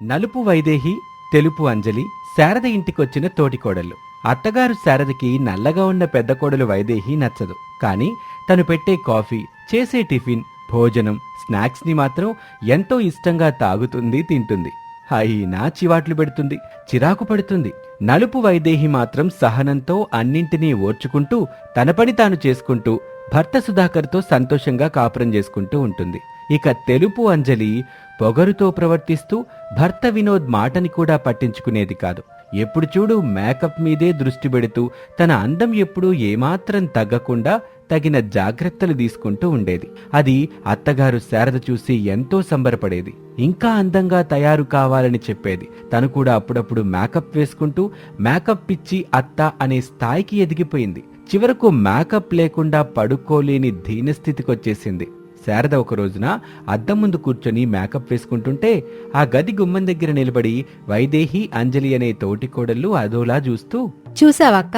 నలుపు వైదేహి తెలుపు అంజలి శారద ఇంటికొచ్చిన తోటికోడళ్ళు అత్తగారు శారదకి నల్లగా ఉన్న పెద్ద కోడలు వైదేహి నచ్చదు. కానీ తను పెట్టే కాఫీ చేసే టిఫిన్ భోజనం స్నాక్స్ని మాత్రం ఎంతో ఇష్టంగా తాగుతుంది తింటుంది. అయినా చివాట్లు పెడుతుంది చిరాకు పడుతుంది. నలుపు వైదేహి మాత్రం సహనంతో అన్నింటినీ ఓర్చుకుంటూ తన పని తాను చేసుకుంటూ భర్త సుధాకర్తో సంతోషంగా కాపురం చేసుకుంటూ ఉంటుంది. ఇక తెలుపు అంజలి పొగరుతో ప్రవర్తిస్తూ భర్త వినోద్ మాటని కూడా పట్టించుకునేది కాదు. ఎప్పుడు చూడు మేకప్ మీదే దృష్టి పెడుతూ తన అందం ఎప్పుడూ ఏమాత్రం తగ్గకుండా తగిన జాగ్రత్తలు తీసుకుంటూ ఉండేది. అది అత్తగారు శారద చూసి ఎంతో సంబరపడేది. ఇంకా అందంగా తయారు కావాలని చెప్పేది. తను కూడా అప్పుడప్పుడు మేకప్ వేసుకుంటూ మేకప్ పిచ్చి అత్త అనే స్థాయికి ఎదిగిపోయింది. చివరకు మేకప్ లేకుండా పడుకోలేని దీనస్థితికొచ్చేసింది. శారద ఒక రోజున అద్దం ముందు కూర్చొని మేకప్ వేసుకుంటుంటే ఆ గది గుమ్మం దగ్గర నిలబడి వైదేహి అంజలి అనే తోటి కోడళ్ళు అదోలా చూస్తూ చూసావక్క?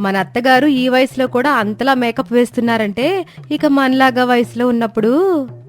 మన అత్తగారు ఈ వయసులో కూడా అంతలా మేకప్ వేస్తున్నారంటే ఇక మనలాగా వయసులో ఉన్నప్పుడు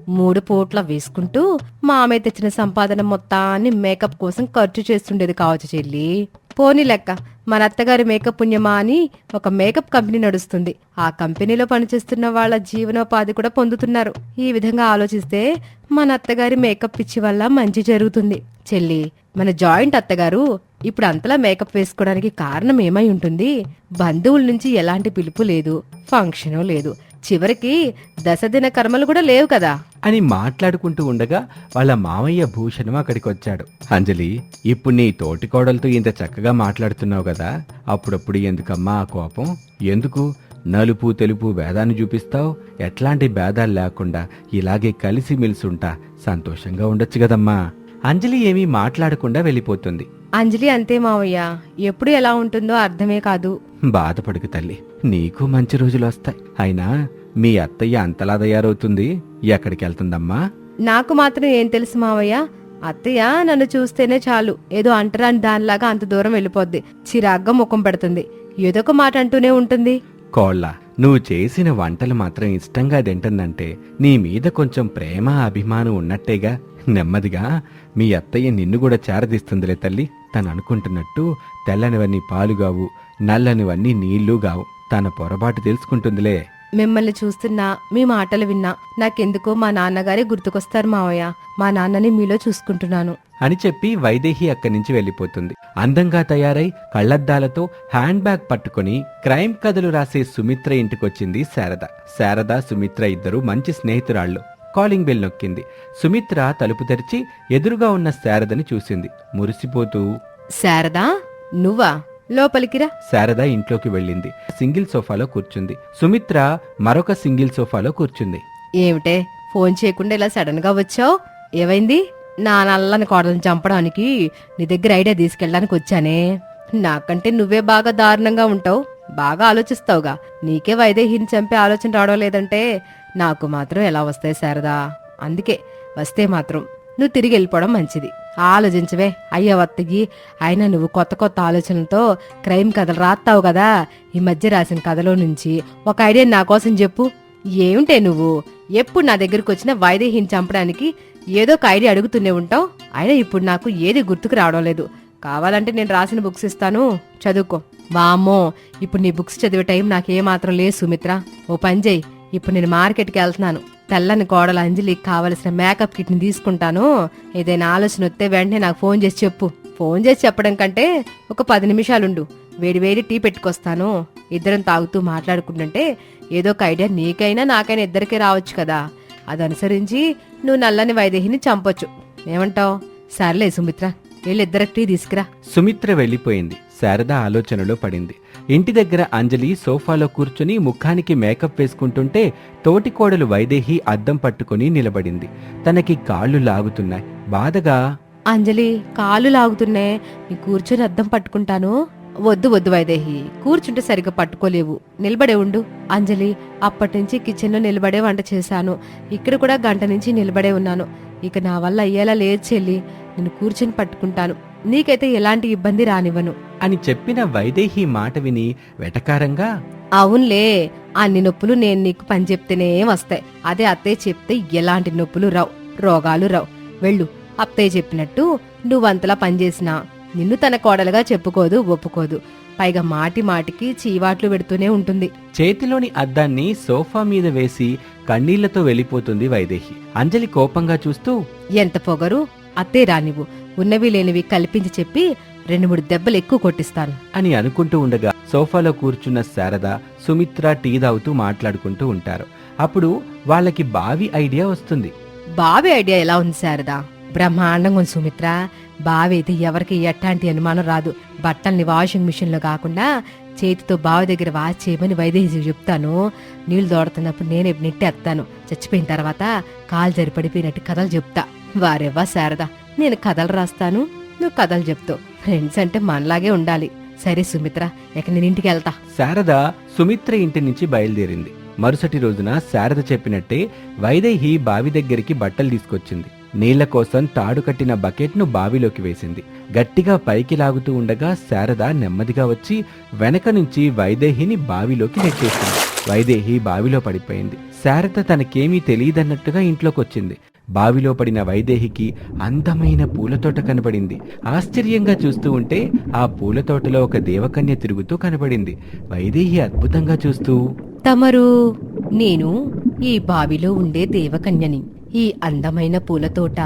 మూడు పూట్ల వేసుకుంటూ మామే తెచ్చిన సంపాదన మొత్తాన్ని మేకప్ కోసం ఖర్చు చేస్తుండేది కావచ్చు చెల్లి. పోనీ లెక్క. మన అత్తగారి మేకప్ పుణ్యమా అని ఒక మేకప్ కంపెనీ నడుస్తుంది. ఆ కంపెనీలో పనిచేస్తున్న వాళ్ళ జీవనోపాధి కూడా పొందుతున్నారు. ఈ విధంగా ఆలోచిస్తే మన అత్తగారి మేకప్ పిచ్చి వల్ల మంచి జరుగుతుంది. చెల్లి మన జాయింట్ అత్తగారు ఇప్పుడు అంతలా మేకప్ వేసుకోవడానికి కారణం ఏమై ఉంటుంది? బంధువుల నుంచి ఎలాంటి పిలుపు లేదు. ఫంక్షను లేదు. చివరికి దశదిన కర్మలు కూడా లేవు కదా. అని మాట్లాడుకుంటూ ఉండగా వాళ్ళ మామయ్య భూషణం అక్కడికి వచ్చాడు అంజలి ఇప్పుడు నీ తోటి కోడలతో ఇంత చక్కగా మాట్లాడుతున్నావు కదా అప్పుడప్పుడు ఎందుకమ్మా ఆ కోపం? ఎందుకు? నలుపు తెలుపు భేదాన్ని చూపిస్తావు? ఎట్లాంటి భేదాలు లేకుండా ఇలాగే కలిసి ఉంటా సంతోషంగా ఉండొచ్చు కదమ్మా. అంజలి ఏమీ మాట్లాడకుండా వెళ్ళిపోతుంది. అంజలి అంతే మావయ్య ఎప్పుడు ఎలా ఉంటుందో అర్థమే కాదు. బాధపడుకు తల్లి. నీకు మంచి రోజులు వస్తాయి. అయినా మీ అత్తయ్య అంతలా తయారవుతుంది. ఎక్కడికి వెళ్తుందమ్మా? నాకు మాత్రం ఏం తెలుసు మావయ్య. అత్తయ్య నన్ను చూస్తేనే చాలు. ఏదో అంటరాని దానిలాగా అంత దూరం వెళ్ళిపోద్ది. చిరాగ్గా ముఖం పెడుతుంది. ఏదో ఒక మాట అంటూనే ఉంటుంది. కోళ్ళ నువ్వు చేసిన వంటలు మాత్రం ఇష్టంగా తింటుందంటే నీ మీద కొంచెం ప్రేమ అభిమానం ఉన్నట్టేగా. నెమ్మదిగా మీ అత్తయ్య నిన్ను కూడా చేరదీస్తుందిలే తల్లి. తను అనుకుంటున్నట్టు తెల్లనివన్నీ పాలుగావు నల్లనివన్నీ నీళ్ళు గావు. తన పొరపాటు తెలుసుకుంటుందిలే. మిమ్మల్ని చూస్తున్నా మీ మాటలు విన్నా నాకెందుకో మా నాన్నగారే గుర్తుకొస్తారు మావయ్య. మా నాన్నని మీలో చూసుకుంటున్నాను. అని చెప్పి వైదేహి అక్కడి నుంచి వెళ్ళిపోతుంది. అందంగా తయారై కళ్ళద్దాలతో హ్యాండ్ బ్యాగ్ పట్టుకుని క్రైమ్ కథలు రాసే సుమిత్ర ఇంటికొచ్చింది శారద. శారద సుమిత్ర ఇద్దరు మంచి స్నేహితురాళ్ళు. కాలింగ్ బెల్ నొక్కింది. సుమిత్ర తలుపు తెరిచి ఎదురుగా ఉన్న శారదని చూసింది. మురిసిపోతూ శారదా నువ్వా? లోపలికి రా శారద ఇంట్లోకి వెళ్ళింది. సింగిల్ సోఫాలో కూర్చుంది. సుమిత్ర మరొక సింగిల్ సోఫాలో కూర్చుంది. ఏమిటే? ఫోన్ చేయకుండా ఇలా సడన్గా వచ్చావు? ఏమైంది? నా నల్లని కోడలను చంపడానికి నీ దగ్గర ఐడియా తీసుకెళ్ళడానికి వచ్చానే. నాకంటే నువ్వే బాగా దారుణంగా ఉంటావు. బాగా ఆలోచిస్తావుగా. నీకే వైదేహిని చంపే ఆలోచన రావడం లేదంటే నాకు మాత్రం ఎలా వస్తాయి శారదా? అందుకే వస్తే మాత్రం. నువ్వు తిరిగి వెళ్ళిపోవడం మంచిది. ఆలోచించవే. అయ్య వత్తగి అయినా నువ్వు కొత్త కొత్త ఆలోచనలతో క్రైమ్ కథలు రాస్తావు కదా. ఈ మధ్య రాసిన కథలో నుంచి ఒక ఐడియా నా కోసం చెప్పు. ఏమిటే నువ్వు? ఎప్పుడు నా దగ్గరకు వచ్చిన వైదేహిని చంపడానికి ఏదో ఒక ఐడియా అడుగుతూనే ఉంటావు. అయినా ఇప్పుడు నాకు ఏది గుర్తుకు రావడం లేదు. కావాలంటే నేను రాసిన బుక్స్ ఇస్తాను. చదువుకో. వామ్మో ఇప్పుడు నీ బుక్స్ చదివే టైం నాకేమాత్రం లేదు సుమిత్ర. ఓ పని చేయి. ఇప్పుడు నేను మార్కెట్కి వెళ్తున్నాను. తెల్లని కోడల అంజలికి కావలసిన మేకప్ కిట్ని తీసుకుంటాను. ఏదైనా ఆలోచన వస్తే వెంటనే నాకు ఫోన్ చేసి చెప్పు. ఫోన్ చేసి చెప్పడం కంటే ఒక పది నిమిషాలుండు. వేడి వేడి టీ పెట్టుకొస్తాను. ఇద్దరం తాగుతూ మాట్లాడుకుంటుంటే ఏదో ఒక ఐడియా నీకైనా నాకైనా ఇద్దరికే రావచ్చు కదా. అది అనుసరించి నువ్వు నల్లని వైదేహిని చంపొచ్చు. ఏమంటావ్? సర్లే సుమిత్ర. వెళ్ళి ఇద్దరికి టీ తీసుకురా. సుమిత్ర వెళ్ళిపోయింది. శారద ఆలోచనలో పడింది. ఇంటి దగ్గర అంజలి సోఫాలో కూర్చుని ముఖానికి మేకప్ వేసుకుంటుంటే తోటికోడలు వైదేహి అద్దం పట్టుకుని నిలబడింది. తనకి కాళ్ళు లాగుతున్నాయి. బాధగా అంజలి కాలు లాగుతున్నాయి. నీ కూర్చొని అద్దం పట్టుకుంటాను. వద్దు వద్దు వైదేహి కూర్చుంటే సరిగ్గా పట్టుకోలేవు. నిలబడే ఉండు. అంజలి అప్పటి నుంచి కిచెన్లో నిలబడే వంట చేశాను. ఇక్కడ కూడా గంట నుంచి నిలబడే ఉన్నాను. ఇక నా వల్ల అయ్యేలా లేదు చెల్లి. నేను కూర్చొని పట్టుకుంటాను. నీకైతే ఎలాంటి ఇబ్బంది రానివ్వను. అని చెప్పిన వైదేహి మాట విని వెటకారంగా అవునులే అన్ని నొప్పులు నేను నీకు పని చెప్తేనే వస్తాయి. అదే అత్తయ్య చెప్తే ఎలాంటి నొప్పులు రావు. రోగాలు రావు. వెళ్ళు అత్తయ్య చెప్పినట్టు నువ్వంతలా పనిచేసినా నిన్ను తన కోడలుగా చెప్పుకోదు ఒప్పుకోదు. పైగా మాటి మాటికి చీవాట్లు పెడుతూనే ఉంటుంది. చేతిలోని అద్దాన్ని సోఫా మీద వేసి కన్నీళ్ళతో వెళ్ళిపోతుంది వైదేహి. అంజలి కోపంగా చూస్తూ ఎంత పొగరు? అత్తే రానివ్వు. ఉన్నవి లేనివి కల్పించి చెప్పి రెండు మూడు దెబ్బలు ఎక్కువ కొట్టిస్తాను. అని అనుకుంటూ ఉండగా సోఫాలో కూర్చున్న శారద సుమిత్ర టీ తాగుతూ మాట్లాడుకుంటూ ఉంటారు. అప్పుడు వాళ్ళకి బావి ఐడియా వస్తుంది. బావి ఐడియా ఎలా ఉంది శారదా? బ్రహ్మాండంగా ఉంది సుమిత్ర. బావి అయితే ఎవరికి ఎట్లాంటి అనుమానం రాదు. బట్టల్ని వాషింగ్ మిషన్లో కాకుండా చేతితో బావి దగ్గర వాష్ చేయమని వైదేహి చెప్తాను. నీళ్ళు దోడుతున్నప్పుడు నేనే నెట్టేస్తాను. చచ్చిపోయిన తర్వాత కాలు జరి పడిపోయినట్టు కథలు చెప్తా. వారెవ్వా శారదా నేను కథలు రాస్తాను నువ్వు కథలు చెప్తావు. ఫ్రెండ్స్ అంటే మనలాగే ఉండాలి. సరే సుమిత్ర ఇక నేను ఇంటికి వెళ్తా. శారద సుమిత్ర ఇంటి నుంచి బయలుదేరింది. మరుసటి రోజున శారద చెప్పినట్టే వైదేహి బావి దగ్గరికి బట్టలు తీసుకొచ్చింది. నీళ్ళ కోసం తాడు కట్టిన బకెట్ను బావిలోకి వేసింది. గట్టిగా పైకి లాగుతూ ఉండగా శారద నెమ్మదిగా వచ్చి వెనక నుంచి వైదేహిని బావిలోకి నెట్టేసింది. వైదేహి బావిలో పడిపోయింది. శారద తనకేమీ తెలియదన్నట్టుగా ఇంట్లోకొచ్చింది. బావిలో పడిన వైదేహికి అందమైన పూలతోట కనబడింది. ఆశ్చర్యంగా చూస్తూ ఉంటే ఆ పూలతోటలో ఒక దేవకన్య తిరుగుతూ కనబడింది. వైదేహి అద్భుతంగా చూస్తూ తమరు నేను ఈ బావిలో ఉండే దేవకన్యని. ఈ అందమైన పూలతోట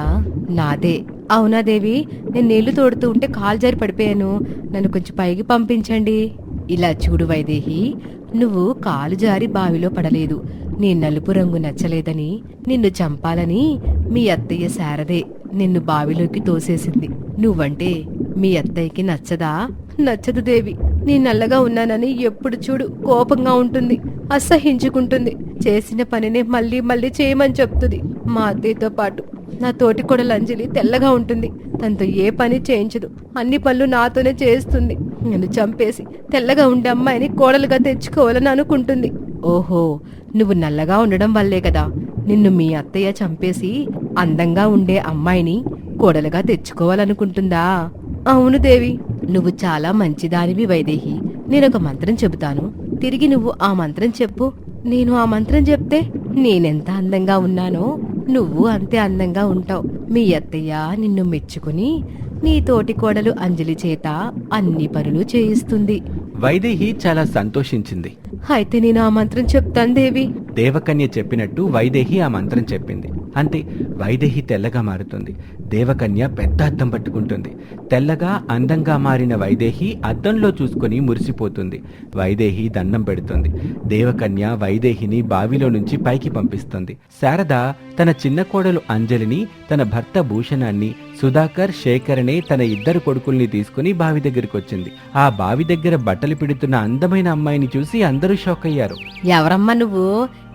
నాదే. అవునా దేవి? నేను నీళ్ళు తోడుతూ ఉంటే కాలు జారి పడిపోయాను. నన్ను కొంచెం పైకి పంపించండి. ఇలా చూడు వైదేహి నువ్వు కాలు జారి బావిలో పడలేదు. నీ నలుపు రంగు నచ్చలేదని నిన్ను చంపాలని మీ అత్తయ్య శారదే నిన్ను బావిలోకి తోసేసింది. నువ్వంటే మీ అత్తయ్యకి నచ్చదా? నచ్చదు దేవి. నీ నల్లగా ఉన్నానని ఎప్పుడు చూడు కోపంగా ఉంటుంది. అసహించుకుంటుంది. చేసిన పనిని మళ్ళీ మళ్ళీ చేయమని చెప్తుంది. మా అత్తయ్యతో పాటు. నా తోటి కొడలు అంజలి తెల్లగా ఉంటుంది. తనతో ఏ పని చేయించదు. అన్ని పనులు నాతోనే చేస్తుంది. నన్ను చంపేసి తెల్లగా ఉండే అమ్మాయిని కోడలుగా తెచ్చుకోవాలని అనుకుంటుంది. ఓహో నువ్వు నల్లగా ఉండడం వల్లే కదా. నిన్ను మీ అత్తయ్య చంపేసి అందంగా ఉండే అమ్మాయిని కోడలుగా తెచ్చుకోవాలనుకుంటుందా? అవును దేవి. నువ్వు చాలా మంచిదానివి వైదేహి. నేనొక మంత్రం చెబుతాను. తిరిగి నువ్వు ఆ మంత్రం చెప్పు. నేను ఆ మంత్రం చెప్తే నేనెంత అందంగా ఉన్నానో నువ్వు అంతే అందంగా ఉంటావు. మీ అత్తయ్య నిన్ను మెచ్చుకుని నీ తోటి కోడలు అంజలి చేత అన్ని పనులు చేయిస్తుంది. వైదేహి చాలా సంతోషించింది. అయితే నేను ఆ మంత్రం చెప్తాను దేవి. దేవకన్య చెప్పినట్టు వైదేహి ఆ మంత్రం చెప్పింది. అంతే వైదేహి తెల్లగా మారుతుంది. దేవకన్య పెద్ద అద్దం పట్టుకుంటుంది. తెల్లగా అందంగా మారిన వైదేహి అద్దంలో చూసుకొని మురిసిపోతుంది. వైదేహి దండం పెడుతుంది. దేవకన్య వైదేహిని బావిలో నుంచి పైకి పంపిస్తుంది. శారద తన చిన్న కోడలు అంజలిని తన భర్త భూషణాన్ని సుధాకర్ శేఖరనే తన ఇద్దరు కొడుకుల్ని తీసుకుని బావి దగ్గరికి వచ్చింది ఆ బావి దగ్గర బట్టలు పిడుతున్న అందమైన అమ్మాయిని చూసి అందరూ షాక్ అయ్యారు ఎవరమ్మా నువ్వు?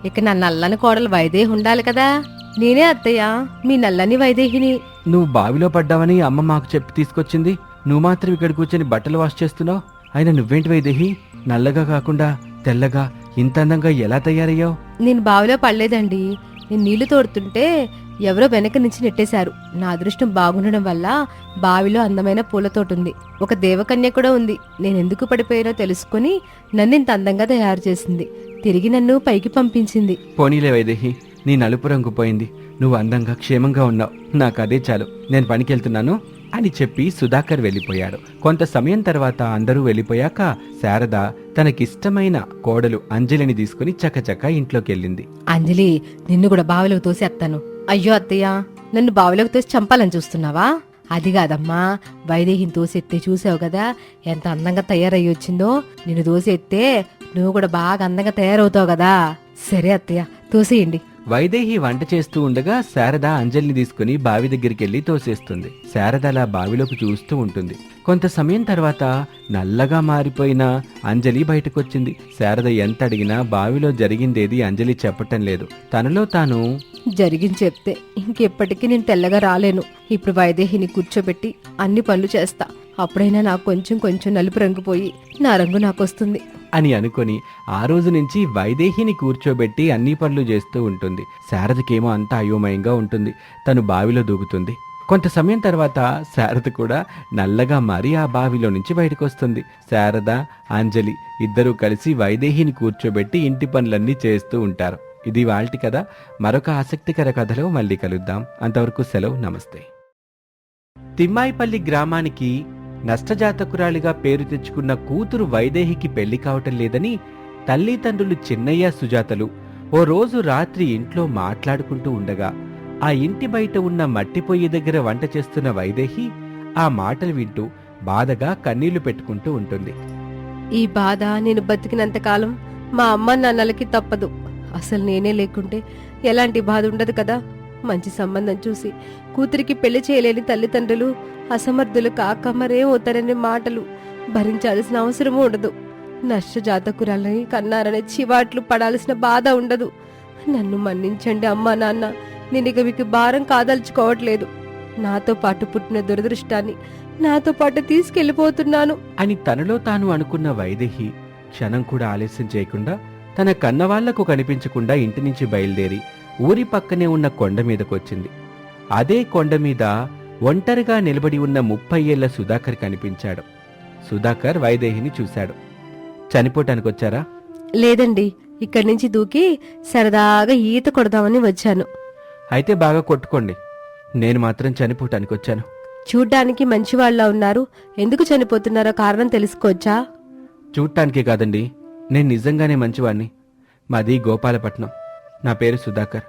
ఇక నా నల్లని కోడలు వైదేహి ఉండాలి కదా. నేనే అత్తయ్య మీ నల్లని వైదేహిని. నువ్వు బావిలో పడ్డావని అమ్మ మాకు చెప్పి తీసుకొచ్చింది. నువ్వు మాత్రం ఇక్కడ కూర్చొని బట్టలు వాష్ చేస్తున్నావు. అయినా నువ్వేంటి వైదేహి? నల్లగా కాకుండా తెల్లగా ఇంత అందంగా ఎలా తయారయ్యావు? నేను బావిలో పడలేదండి. నేను నీళ్ళు తోడుతుంటే ఎవరో వెనక నుంచి నెట్టేశారు. నా అదృష్టం బాగుండడం వల్ల బావిలో అందమైన పూలతోటుంది. ఒక దేవకన్య కూడా ఉంది. నేను ఎందుకు పడిపోయానో తెలుసుకుని నన్ను ఇంత అందంగా తయారు చేసింది. తిరిగి నన్ను పైకి పంపించింది. పోనీలే వైదేహి నీ నలుపు రంగు పోయింది. నువ్వు అందంగా క్షేమంగా ఉన్నావు. నాకు అదే చాలు. నేను పనికెళ్తున్నాను అని చెప్పి సుధాకర్ వెళ్ళిపోయాడు. కొంత సమయం తర్వాత అందరూ వెళ్ళిపోయాక శారద తనకిష్టమైన కోడలు అంజలిని తీసుకుని చకచక ఇంట్లోకి వెళ్ళింది అంజలి నిన్ను కూడా బావిలోకి తోసేస్తాను అయ్యో అత్తయ్య నన్ను బావిలోకి తోసి చంపాలని చూస్తున్నావా? అది కాదమ్మా వైదేహిని తోసెత్తే చూసావు కదా ఎంత అందంగా తయారయ్యి వచ్చిందో. నిన్ను తోసెత్తే నువ్వు కూడా బాగా అందంగా తయారవుతావు కదా. సరే అత్తయ్య తోసేయండి. వైదేహి వంట చేస్తూ ఉండగా శారద అంజలిని తీసుకుని బావి దగ్గరికి వెళ్ళి తోసేస్తుంది. శారద అలా బావిలోకి చూస్తూ ఉంటుంది. కొంత సమయం తర్వాత నల్లగా మారిపోయిన అంజలి బయటకొచ్చింది. శారద ఎంత అడిగినా బావిలో జరిగిందేది అంజలి చెప్పటం లేదు. తనలో తాను జరిగింది చెప్తే ఇంకెప్పటికీ నేను తెల్లగా రాలేను. ఇప్పుడు వైదేహిని కూర్చోబెట్టి అన్ని పనులు చేస్తా. అప్పుడైనా నాకు కొంచెం కొంచెం నలుపు రంగు పోయి నా రంగు నాకు వస్తుంది అని అనుకొని ఆ రోజు నుంచి వైదేహిని కూర్చోబెట్టి అన్ని పనులు చేస్తూ ఉంటుంది. శారదకేమో అంతా అయోమయంగా ఉంటుంది. తను బావిలో దూకుతుంది. కొంత సమయం తర్వాత శారద కూడా నల్లగా మారి ఆ బావిలో నుంచి బయటకు వస్తుంది శారద అంజలి ఇద్దరూ కలిసి వైదేహిని కూర్చోబెట్టి ఇంటి పనులన్నీ చేస్తూ ఉంటారు. ఇది వాళ్ళటి కథ. మరొక ఆసక్తికర కథలో మళ్ళీ కలుద్దాం. అంతవరకు సెలవు. నమస్తే. తిమ్మాయిపల్లి గ్రామానికి నష్టజాతకురాలిగా పేరు తెచ్చుకున్న కూతురు వైదేహికి పెళ్ళి కావటం లేదని తల్లిదండ్రులు చిన్నయ్య సుజాతలు ఓ రోజు రాత్రి ఇంట్లో మాట్లాడుకుంటూ ఉండగా ఆ ఇంటి బయట ఉన్న మట్టి పొయ్యి దగ్గర వంట చేస్తున్న వైదేహి ఆ మాటలు వింటూ బాధగా కన్నీళ్ళు పెట్టుకుంటూ ఉంటుంది. ఈ బాధ నేను బతికినంత కాలం మా అమ్మ నాన్నలకి తప్పదు. అసలు నేనే లేకుంటే ఎలాంటి బాధ ఉండదు కదా? మంచి సంబంధం చూసి కూతురికి పెళ్ళి చేయలేని తల్లిదండ్రులు అసమర్థులు కాక మరే అవుతారనే మాటలు భరించాల్సిన అవసరమూ ఉండదు. నష్టజాతకురాలని కన్నారనే చివాట్లు పడాల్సిన బాధ ఉండదు. నన్ను మన్నించండి అమ్మా నాన్న నేను ఇక మీకు భారం కాదలుచుకోవట్లేదు. నాతో పాటు పుట్టిన దురదృష్టాన్ని నాతో పాటు తీసుకెళ్ళిపోతున్నాను అని తనలో తాను అనుకున్న వైదేహి క్షణం కూడా ఆలస్యం చేయకుండా తన కన్నవాళ్ళకు కనిపించకుండా ఇంటి నుంచి బయలుదేరి ఊరి పక్కనే ఉన్న కొండ మీదకొచ్చింది. అదే కొండ మీద ఒంటరిగా నిలబడి ఉన్న ముప్పై ఏళ్ళ సుధాకర్ కనిపించాడు. సుధాకర్ వైదేహిని చూశాడు. చనిపోటానికొచ్చారా? లేదండి. ఇక్కడి నుంచి దూకి సరదాగా ఈత కొడదామని వచ్చాను. అయితే బాగా కొట్టుకోండి. నేను మాత్రం చనిపోటానికొచ్చాను. చూడ్డానికి మంచివాళ్ళ ఉన్నారు. ఎందుకు చనిపోతున్నారో కారణం తెలుసుకోవచ్చా? చూడటానికే కాదండి. నేను నిజంగానే మంచివాణ్ణి. మాది గోపాలపట్నం. నా పేరు సుధాకర్.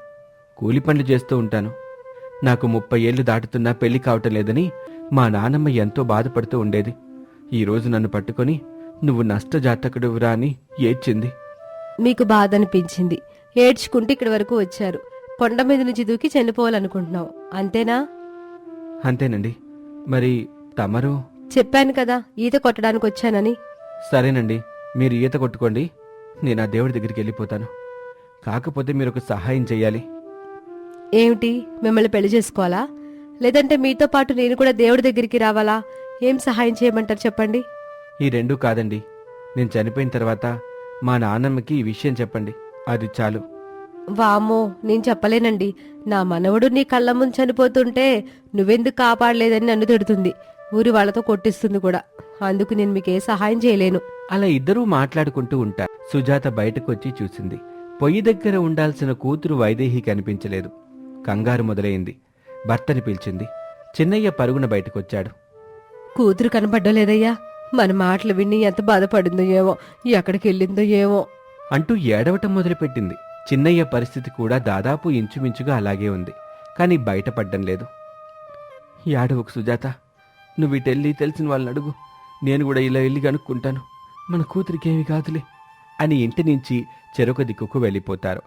కూలి పనులు చేస్తూ ఉంటాను. నాకు ముప్పై ఏళ్ళు దాటుతున్నా పెళ్ళి కావటం లేదని మా నానమ్మ ఎంతో బాధపడుతూ ఉండేది. ఈ రోజు నన్ను పట్టుకొని నువ్వు నష్టజాతకుడువురా అని ఏడ్చింది. మీకు బాధ అనిపించింది ఏడ్చుకుంటూ ఇక్కడి వరకు వచ్చారు. కొండ మీద నుంచి దూకి చనిపోవాలనుకుంటున్నావు. అంతేనా? అంతేనండి. మరి తమరు? చెప్పాను కదా ఈత కొట్టడానికి వచ్చానని. సరేనండి. మీరు ఈత కొట్టుకోండి. నేను ఆ దేవుడి దగ్గరికి వెళ్ళిపోతాను. కాకపోతే మీరు ఒక సహాయం చెయ్యాలి ఏమిటి? మిమ్మల్ని పెళ్ళి చేసుకోవాలా? లేదంటే మీతో పాటు నేను కూడా దేవుడి దగ్గరికి రావాలా? ఏం సహాయం చేయమంటారు చెప్పండి? ఈ రెండూ కాదండి. నేను చనిపోయిన తర్వాత మా నాన్నమ్మకి ఈ విషయం చెప్పండి. అది చాలు. వామో నేను చెప్పలేనండి. నా మనవడు నీ కళ్ళ ముందు చనిపోతుంటే నువ్వెందుకు కాపాడలేదని నన్ను తిడుతుంది. ఊరి వాళ్ళతో కొట్టిస్తుంది కూడా. అందుకు నేను మీకు ఏ సహాయం చేయలేను. అలా ఇద్దరూ మాట్లాడుకుంటూ ఉంటారు సుజాత బయటకు వచ్చి చూసింది. పొయ్యి దగ్గర ఉండాల్సిన కూతురు వైదేహి కనిపించలేదు కంగారు మొదలైంది. భర్తని పిలిచింది. చిన్నయ్య పరుగున బయటకొచ్చాడు. కూతురు కనబడ్డలేదయ్యా మన మాటలు విని ఎంత బాధపడిందో ఏమో ఎక్కడికి వెళ్ళిందో ఏమో. అంటూ ఏడవటం మొదలుపెట్టింది. చిన్నయ్య పరిస్థితి కూడా దాదాపు ఇంచుమించుగా అలాగే ఉంది. కానీ బయటపడ్డం లేదు. ఏడవకు సుజాత నువ్వు ఇటెళ్ళి తెలిసిన వాళ్ళని అడుగు. నేను కూడా ఇలా వెళ్ళి కనుక్కుంటాను. మన కూతురికేమి కాదులే అని ఇంటి నుంచి చెరొక దిక్కుకు వెళ్ళిపోతారు.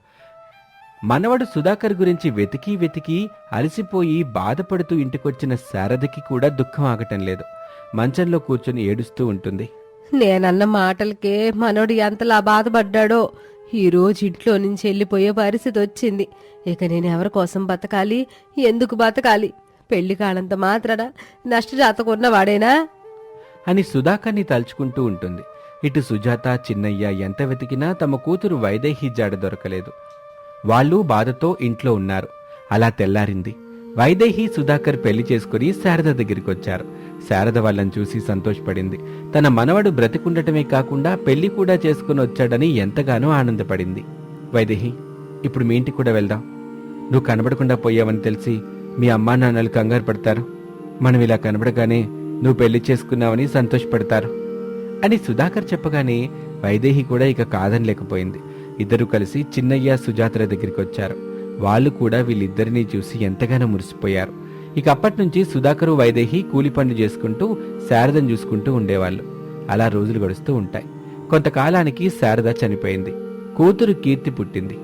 మనవడు సుధాకర్ గురించి వెతికి వెతికి అలసిపోయి బాధపడుతూ ఇంటికొచ్చిన శారదకి కూడా దుఃఖం ఆగటం లేదు. మంచంలో కూర్చొని ఏడుస్తూ ఉంటుంది. నేనన్న మాటలకే మనోడు ఎంతలా బాధపడ్డాడో. ఈ రోజు ఇంట్లో నుంచి వెళ్ళిపోయే పరిస్థితి వచ్చింది. ఇక నేను ఎవరి కోసం బతకాలి? ఎందుకు బతకాలి? పెళ్ళి కాలంత మాత్రాన నష్టజాతకున్న వాడేనా అని సుధాకర్ని తలుచుకుంటూ ఉంటుంది. ఇటు సుజాత చిన్నయ్య ఎంత వెతికినా తమ కూతురు వైదేహి జాడ దొరకలేదు. వాళ్ళు బాధతో ఇంట్లో ఉన్నారు. అలా తెల్లారింది. వైదేహి సుధాకర్ పెళ్ళి చేసుకుని శారద దగ్గరికి వచ్చారు శారద వాళ్ళని చూసి సంతోషపడింది. తన మనవడు బ్రతికుండటమే కాకుండా పెళ్ళి కూడా చేసుకుని వచ్చాడని ఎంతగానో ఆనందపడింది. వైదేహి ఇప్పుడు మీ ఇంటికి కూడా వెళ్దాం. నువ్వు కనబడకుండా పోయావని తెలిసి మీ అమ్మా నాన్నలు కంగారు పడతారు. మనం ఇలా కనబడగానే నువ్వు పెళ్ళి చేసుకున్నావని సంతోషపడతారు. అని సుధాకర్ చెప్పగానే వైదేహి కూడా ఇక కాదని లేకపోయింది ఇద్దరు కలిసి చిన్నయ్య సుజాతల దగ్గరికి వచ్చారు. వాళ్ళు కూడా వీళ్ళిద్దరినీ చూసి ఎంతగానో మురిసిపోయారు. ఇక అప్పటి నుంచి సుధాకరు వైదేహి కూలి పనులు చేసుకుంటూ శారదను చూసుకుంటూ ఉండేవాళ్ళు. అలా రోజులు గడుస్తూ ఉంటాయి. కొంతకాలానికి శారద చనిపోయింది. కూతురు కీర్తి పుట్టింది.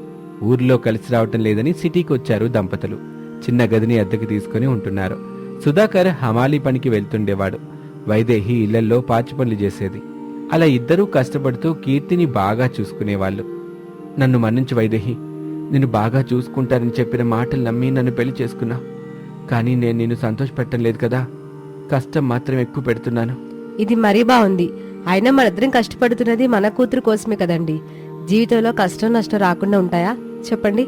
ఊర్లో కలిసి రావటం లేదని సిటీకి వచ్చారు దంపతులు. చిన్న గదిని అద్దెకు తీసుకుని ఉంటున్నారు. సుధాకర్ హమాలీ పనికి వెళ్తుండేవాడు. వైదేహి ఇళ్ళల్లో పాచి పనులు చేసేది. అలా ఇద్దరూ కష్టపడుతూ కీర్తిని బాగా చూసుకునేవాళ్ళు. నన్ను మన్నించు వైదేహి. నిన్ను బాగా చూసుకుంటానని చెప్పిన మాటలు నమ్మి నన్ను పెళ్ళి చేసుకున్నా. కానీ నేను నిన్ను సంతోషపెట్టం లేదు కదా. కష్టం మాత్రం ఎక్కువ పెడుతున్నాను. ఇది మరీ బాగుంది. అయినా మనిద్దరం కష్టపడుతున్నది మన కూతురు కోసమే కదండి. జీవితంలో కష్టం నష్టం రాకుండా ఉంటాయా? చెప్పండి.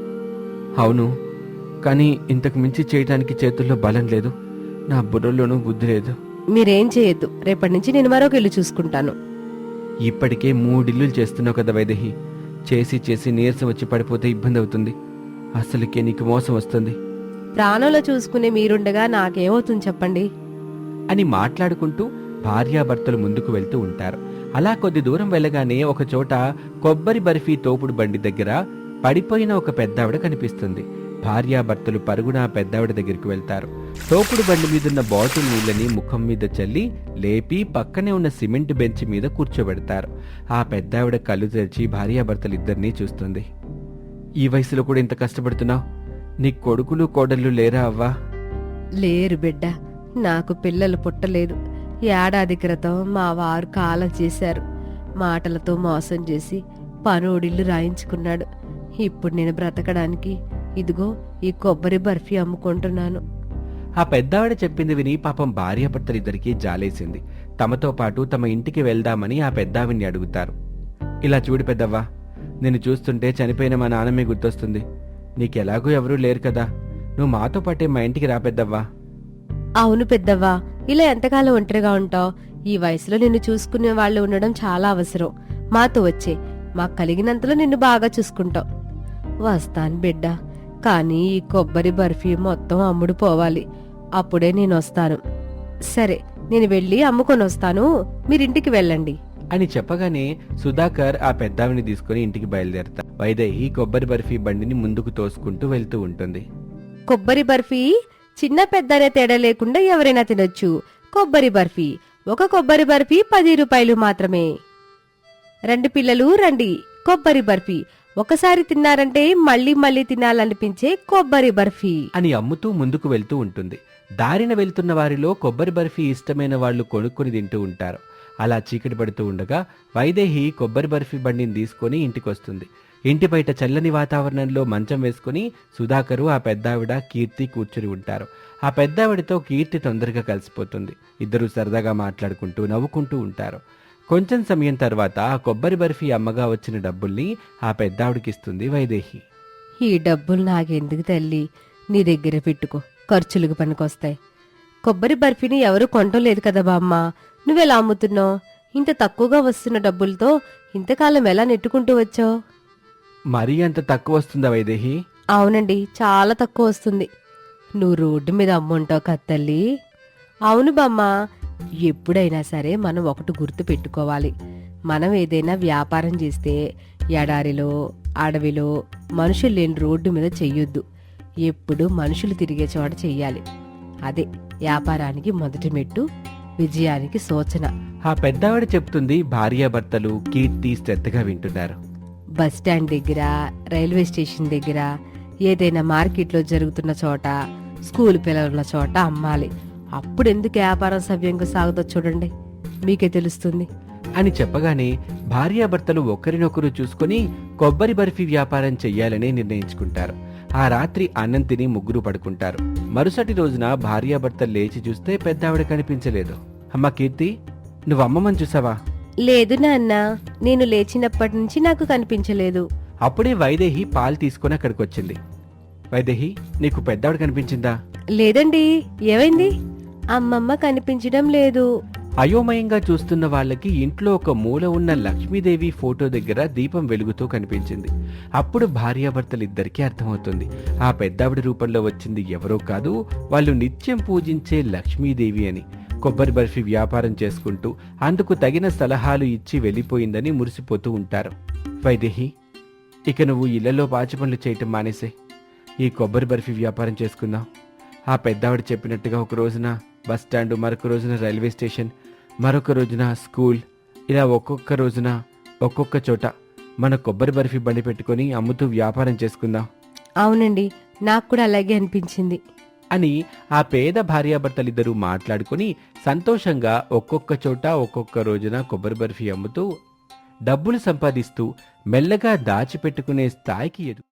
అవును. కానీ ఇంతకు మించి చేయటానికి చేతుల్లో బలం లేదు. నా బుర్రలోనూ బుద్ధి లేదు. మీరేం చేయొద్దు. రేపటి నుంచి నేను మరొక ఇల్లు చూసుకుంటాను. ఇప్పటికే మూడిల్లులు చేస్తున్నావు కదా వైదేహి. చేసి చేసి నీరసం వచ్చి పడిపోతే ఇబ్బంది అవుతుంది అసలుకే నీకు మోసం వస్తుంది. ప్రాణంలో చూసుకునే మీరుండగా నాకేమవుతుంది చెప్పండి? అని మాట్లాడుకుంటూ భార్యాభర్తలు ముందుకు వెళ్తూ ఉంటారు. అలా కొద్ది దూరం వెళ్ళగానే ఒక చోట కొబ్బరి బర్ఫీ తోపుడు బండి దగ్గర పడిపోయిన ఒక పెద్దావిడ కనిపిస్తుంది. భార్యాభర్తలు పరుగున పెద్దావిడ దగ్గరికి వెళ్తారు. తోపుడు బండి మీదున్న బాటిల్ నీళ్ళని ముఖం మీద చల్లి లేపి పక్కనే ఉన్న సిమెంట్ బెంచ్ మీద కూర్చోబెడతారు. ఆ పెద్దావిడ కళ్ళు తెరిచి భార్యాభర్తలు ఇద్దరినీ చూస్తుంది. ఈ వయసులో కూడా ఇంత కష్టపడుతున్నావు? నీ కొడుకులు కోడళ్ళు లేరా అవ్వా? లేరు బిడ్డ. నాకు పిల్లలు పుట్టలేదు. ఏడాది క్రితం మా వారు కాలం చేశారు. మాటలతో మోసం చేసి పనోడిల్లు రాయించుకున్నాడు. ఇప్పుడు నేను బ్రతకడానికి ఇదిగో ఈ కొబ్బరి బర్ఫీ అమ్ముకుంటున్నాను. ఆ పెద్దావిడ చెప్పింది విని పాపం భార్యాభర్తలిద్దరికీ జాలేసింది. తమతో పాటు తమ ఇంటికి వెళ్దామని ఆ పెద్దావిని అడుగుతారు. ఇలా చూడు పెద్దవ్వా నిన్ను చూస్తుంటే చనిపోయిన మా నాన్నమే గుర్తొస్తుంది. నీకెలాగూ ఎవరూ లేరు కదా. నువ్వు మాతో పాటే మా ఇంటికి రా పెద్దవ్వా. అవును పెద్దవ్వా ఇలా ఎంతకాలం ఒంటరిగా ఉంటావు? ఈ వయసులో నిన్ను చూసుకునే వాళ్ళు ఉండడం చాలా అవసరం. మాతో వచ్చే మాకు కలిగినంతలో నిన్ను బాగా చూసుకుంటాం వస్తాను బిడ్డ కానీ ఈ కొబ్బరి బర్ఫీ మొత్తం అమ్ముడు పోవాలి. అప్పుడే నేను వస్తాను సరే నేను వెళ్ళి అమ్ముకొని వస్తాను. మీరింటికి వెళ్ళండి. అని చెప్పగానే సుధాకర్ ఆ పెద్దావిని తీసుకుని ఇంటికి బయలుదేరతా. వైదేహి కొబ్బరి బర్ఫీ బండిని ముందుకు తోసుకుంటూ వెళ్తూ ఉంటుంది. కొబ్బరి బర్ఫీ? చిన్న పెద్ద అనే తేడా లేకుండా ఎవరైనా తినొచ్చు. కొబ్బరి బర్ఫీ. ఒక కొబ్బరి బర్ఫీ పది రూపాయలు మాత్రమే. రెండు పిల్లలు రండి. కొబ్బరి బర్ఫీ. ఒకసారి తిన్నారంటే మళ్ళీ మళ్ళీ తినాలనిపించే కొబ్బరి బర్ఫీ. అని అమ్ముతూ ముందుకు వెళ్తూ ఉంటుంది. దారిన వెళ్తున్న వారిలో కొబ్బరి బర్ఫీ ఇష్టమైన వాళ్ళు కొనుక్కొని తింటూ ఉంటారు. అలా చీకటి పడుతూ ఉండగా వైదేహి కొబ్బరి బర్ఫీ బండిని తీసుకొని ఇంటికొస్తుంది. ఇంటి బయట చల్లని వాతావరణంలో మంచం వేసుకుని సుధాకరు ఆ పెద్దావిడ కీర్తి కూర్చుని ఉంటారు. ఆ పెద్దావిడతో కీర్తి తొందరగా కలిసిపోతుంది. ఇద్దరు సరదాగా మాట్లాడుకుంటూ నవ్వుకుంటూ ఉంటారు. కొంచెం సమయం తర్వాత ఆ కొబ్బరి బర్ఫీ అమ్మగా వచ్చిన డబ్బుల్ని ఆ పెద్దావిడికిస్తుంది వైదేహి. ఈ డబ్బులు నాకెందుకు తల్లి? నీ దగ్గర పెట్టుకో ఖర్చులకు పనికొస్తాయి. కొబ్బరి బర్ఫీని ఎవరు కొనటం లేదు కదా బామ్మ. నువ్వెలా అమ్ముతున్నావు? ఇంత తక్కువగా వస్తున్న డబ్బులతో ఇంతకాలం ఎలా నెట్టుకుంటూ వచ్చావు? మరీ అంత తక్కువ వస్తుందా వైదేహి? అవునండి చాలా తక్కువ వస్తుంది. నువ్వు రోడ్డు మీద అమ్ముంటావు కత్తల్లి అవును బామ్మ ఎప్పుడైనా సరే మనం ఒకటి గుర్తు పెట్టుకోవాలి. మనం ఏదైనా వ్యాపారం చేస్తే ఎడారిలో అడవిలో మనుషులు లేని రోడ్డు మీద చెయ్యొద్దు. ఎప్పుడు మనుషులు తిరిగే చోట చెయ్యాలి. అదే వ్యాపారానికి మొదటి మెట్టు విజయానికి సూచన. ఆ పెద్దావిడ చెప్తుంది భార్యాభర్తలు కీర్తి శ్రద్ధగా వింటున్నారు. బస్ స్టాండ్ దగ్గర రైల్వే స్టేషన్ దగ్గర ఏదైనా మార్కెట్లో జరుగుతున్న చోట స్కూల్ పిల్లలున్న చోట అమ్మాలి. అప్పుడు ఎందుకు వ్యాపారం సవ్యంగా సాగుతో చూడండి. మీకే తెలుస్తుంది. అని చెప్పగానే భార్యాభర్తలు ఒకరినొకరు చూసుకుని కొబ్బరి బర్ఫీ వ్యాపారం చెయ్యాలని నిర్ణయించుకుంటారు. ఆ రాత్రి అన్నం తిని ముగ్గురు పడుకుంటారు. మరుసటి రోజున భార్యాభర్తలు లేచి చూస్తే పెద్దావిడ కనిపించలేదు. అమ్మ కీర్తి నువ్వు అమ్మమ్మని చూసావా? లేదు నాన్న నేను లేచినప్పటి నుంచి నాకు కనిపించలేదు. అప్పుడే వైదేహి పాలు తీసుకుని అక్కడికి వచ్చింది వైదేహి నీకు పెద్దావిడ కనిపించిందా? లేదండి ఏమైంది? అమ్మమ్మ కనిపించడం లేదు. అయోమయంగా చూస్తున్న వాళ్ళకి ఇంట్లో ఒక మూల ఉన్న లక్ష్మీదేవి ఫోటో దగ్గర దీపం వెలుగుతూ కనిపించింది. అప్పుడు భార్యాభర్తలిద్దరికీ అర్థమవుతుంది. ఆ పెద్దావిడ రూపంలో వచ్చింది ఎవరో కాదు వాళ్ళు నిత్యం పూజించే లక్ష్మీదేవి అని. కొబ్బరి బర్ఫీ వ్యాపారం చేసుకుంటూ అందుకు తగిన సలహాలు ఇచ్చి వెళ్ళిపోయిందని మురిసిపోతూ ఉంటారు. వైదేహి ఇక నువ్వు ఇళ్ళలో పాచి పనులు చేయటం మానేసే. ఈ కొబ్బరి బర్ఫీ వ్యాపారం చేసుకుందాం. ఆ పెద్దావిడ చెప్పినట్టుగా ఒక రోజున బస్ స్టాండ్ మరొక రోజున రైల్వే స్టేషన్ మరొక రోజున స్కూల్ ఇలా ఒక్కొక్క రోజున ఒక్కొక్క చోట మన కొబ్బరి బర్ఫీ బండి పెట్టుకొని అమ్ముతూ వ్యాపారం చేసుకుందాం. అవునండి నాకు కూడా అలాగే అనిపించింది. అని ఆ పేద భార్యాభర్తలిద్దరూ మాట్లాడుకుని సంతోషంగా ఒక్కొక్క చోట ఒక్కొక్క రోజున కొబ్బరి బర్ఫీ అమ్ముతూ డబ్బులు సంపాదిస్తూ మెల్లగా దాచిపెట్టుకునే స్థాయికి ఎదు